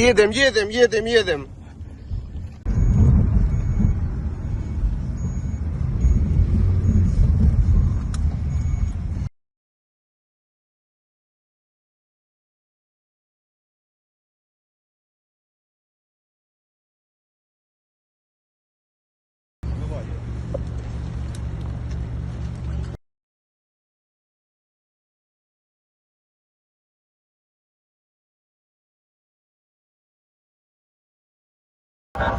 Jedem, jedem, jedem, jedem. Їдем,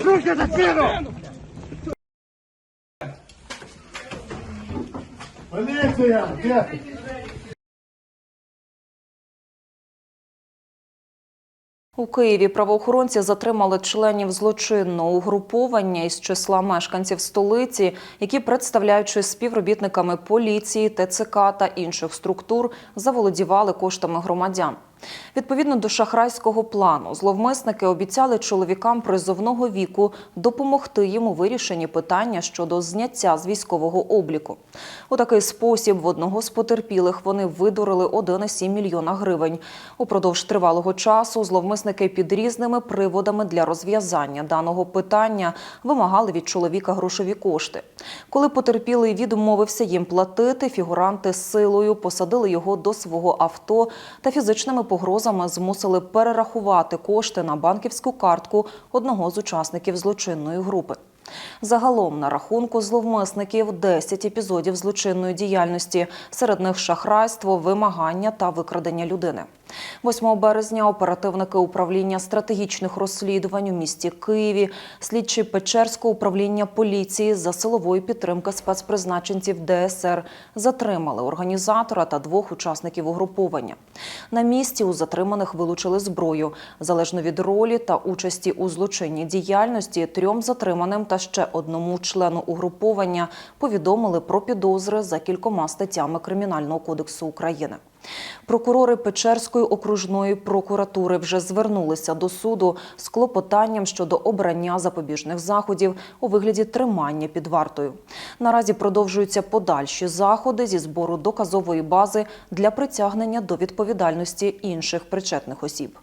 їдем, їдем, їдем. Поліція! Де? У Києві правоохоронці затримали членів злочинного угруповання із числа мешканців столиці, які, представляючи співробітниками поліції, ТЦК та інших структур, заволодівали коштами громадян. Відповідно до шахрайського плану, зловмисники обіцяли чоловікам призовного віку допомогти їм у вирішенні питання щодо зняття з військового обліку. У такий спосіб в одного з потерпілих вони видурили 1,7 мільйона гривень. Упродовж тривалого часу зловмисники під різними приводами для розв'язання даного питання вимагали від чоловіка грошові кошти. Коли потерпілий відмовився їм платити, фігуранти силою посадили його до свого авто та фізичними погрозами змусили перерахувати кошти на банківську картку одного з учасників злочинної групи. Загалом на рахунку зловмисників 10 епізодів злочинної діяльності, серед них шахрайство, вимагання та викрадення людини. 8 березня оперативники управління стратегічних розслідувань у місті Києві, слідчі Печерського управління поліції за силової підтримки спецпризначенців ДСР затримали організатора та двох учасників угруповання. На місці у затриманих вилучили зброю. Залежно від ролі та участі у злочинній діяльності, трьом затриманим та ще одному члену угруповання повідомили про підозри за кількома статтями Кримінального кодексу України. Прокурори Печерської окружної прокуратури вже звернулися до суду з клопотанням щодо обрання запобіжних заходів у вигляді тримання під вартою. Наразі продовжуються подальші заходи зі збору доказової бази для притягнення до відповідальності інших причетних осіб.